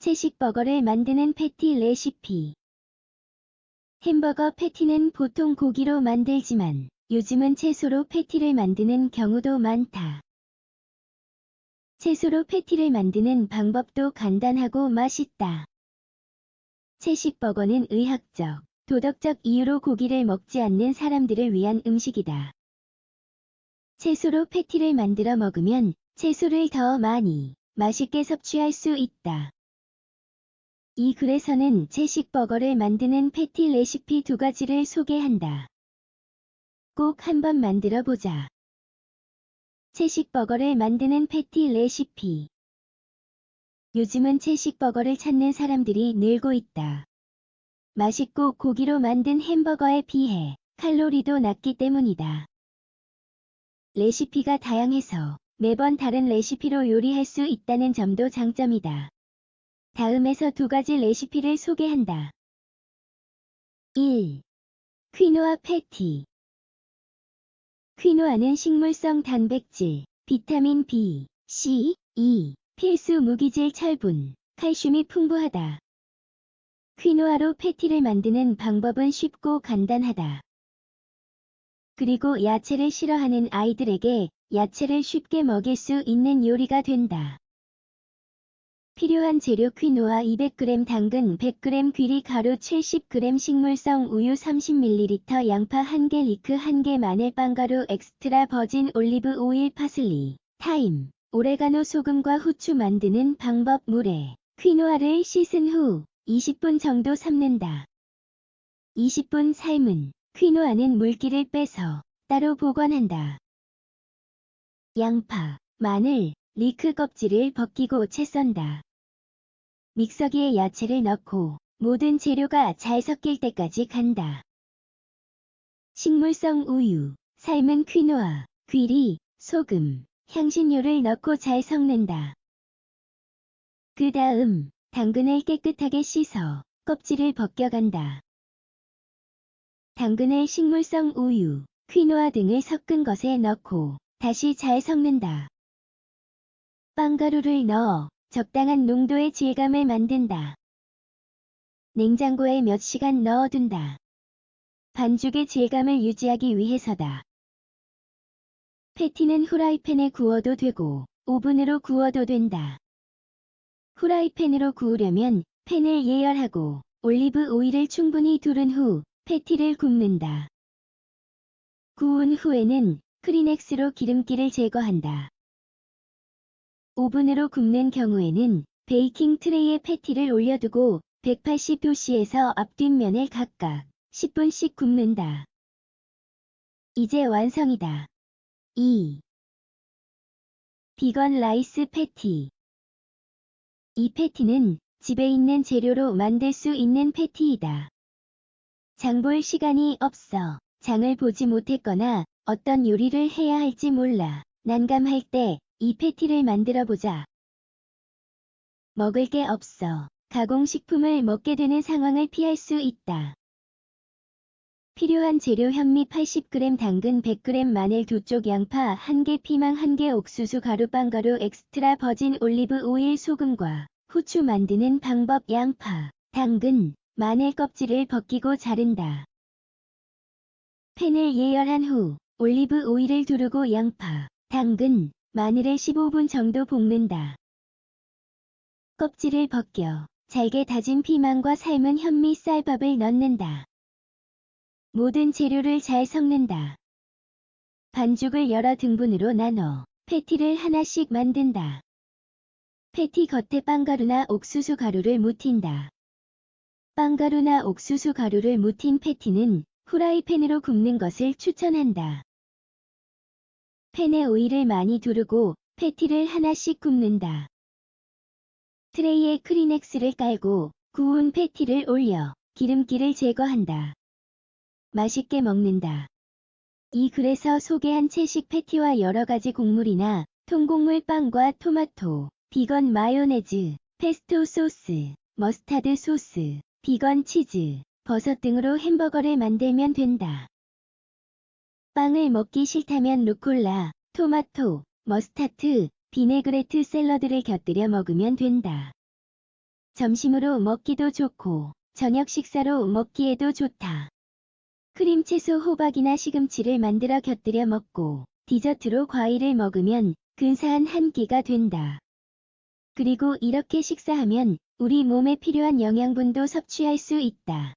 채식 버거를 만드는 패티 레시피. 햄버거 패티는 보통 고기로 만들지만 요즘은 채소로 패티를 만드는 경우도 많다. 채소로 패티를 만드는 방법도 간단하고 맛있다. 채식 버거는 의학적, 도덕적 이유로 고기를 먹지 않는 사람들을 위한 음식이다. 채소로 패티를 만들어 먹으면 채소를 더 많이 맛있게 섭취할 수 있다. 이 글에서는 채식 버거를 만드는 패티 레시피 두 가지를 소개한다. 꼭 한번 만들어 보자. 채식 버거를 만드는 패티 레시피. 요즘은 채식 버거를 찾는 사람들이 늘고 있다. 맛있고 고기로 만든 햄버거에 비해 칼로리도 낮기 때문이다. 레시피가 다양해서 매번 다른 레시피로 요리할 수 있다는 점도 장점이다. 다음에서 두 가지 레시피를 소개한다. 1. 퀴노아 패티 퀴노아는 식물성 단백질, 비타민 B, C, E, 필수 무기질 철분, 칼슘이 풍부하다. 퀴노아로 패티를 만드는 방법은 쉽고 간단하다. 그리고 야채를 싫어하는 아이들에게 야채를 쉽게 먹일 수 있는 요리가 된다. 필요한 재료 퀴노아 200g 당근 100g 귀리 가루 70g 식물성 우유 30ml 양파 1개 리크 1개 마늘 빵가루 엑스트라 버진 올리브 오일 파슬리 타임 오레가노 소금과 후추 만드는 방법 물에 퀴노아를 씻은 후 20분 정도 삶는다. 20분 삶은 퀴노아는 물기를 빼서 따로 보관한다. 양파, 마늘, 리크 껍질을 벗기고 채 썬다. 믹서기에 야채를 넣고 모든 재료가 잘 섞일 때까지 간다. 식물성 우유, 삶은 퀴노아, 귀리, 소금, 향신료를 넣고 잘 섞는다. 그 다음 당근을 깨끗하게 씻어 껍질을 벗겨간다. 당근을 식물성 우유, 퀴노아 등을 섞은 것에 넣고 다시 잘 섞는다. 빵가루를 넣어 적당한 농도의 질감을 만든다. 냉장고에 몇 시간 넣어둔다. 반죽의 질감을 유지하기 위해서다. 패티는 후라이팬에 구워도 되고 오븐으로 구워도 된다. 후라이팬으로 구우려면 팬을 예열하고 올리브 오일을 충분히 두른 후 패티를 굽는다. 구운 후에는 크리넥스로 기름기를 제거한다. 오븐으로 굽는 경우에는 베이킹 트레이에 패티를 올려두고 180도씨에서 앞뒷면을 각각 10분씩 굽는다. 이제 완성이다. 2. 비건 라이스 패티 이 패티는 집에 있는 재료로 만들 수 있는 패티이다. 장 볼 시간이 없어 장을 보지 못했거나 어떤 요리를 해야 할지 몰라 난감할 때 이 패티를 만들어 보자. 먹을 게 없어 가공식품을 먹게 되는 상황을 피할 수 있다. 필요한 재료 현미 80g 당근 100g 마늘 2쪽 양파 1개 피망 1개 옥수수 가루 빵가루 엑스트라 버진 올리브 오일 소금과 후추 만드는 방법 양파, 당근, 마늘 껍질을 벗기고 자른다. 팬을 예열한 후 올리브 오일을 두르고 양파, 당근, 마늘을 15분 정도 볶는다. 껍질을 벗겨 잘게 다진 피망과 삶은 현미 쌀밥을 넣는다. 모든 재료를 잘 섞는다. 반죽을 여러 등분으로 나눠 패티를 하나씩 만든다. 패티 겉에 빵가루나 옥수수 가루를 묻힌다. 빵가루나 옥수수 가루를 묻힌 패티는 후라이팬으로 굽는 것을 추천한다. 팬에 오일을 많이 두르고 패티를 하나씩 굽는다. 트레이에 크리넥스를 깔고 구운 패티를 올려 기름기를 제거한다. 맛있게 먹는다. 이 글에서 소개한 채식 패티와 여러가지 곡물이나 통곡물 빵과 토마토, 비건 마요네즈, 페스토 소스, 머스타드 소스, 비건 치즈, 버섯 등으로 햄버거를 만들면 된다. 빵을 먹기 싫다면 루콜라, 토마토, 머스타트, 비네그레트 샐러드를 곁들여 먹으면 된다. 점심으로 먹기도 좋고 저녁 식사로 먹기에도 좋다. 크림 채소 호박이나 시금치를 만들어 곁들여 먹고 디저트로 과일을 먹으면 근사한 한 끼가 된다. 그리고 이렇게 식사하면 우리 몸에 필요한 영양분도 섭취할 수 있다.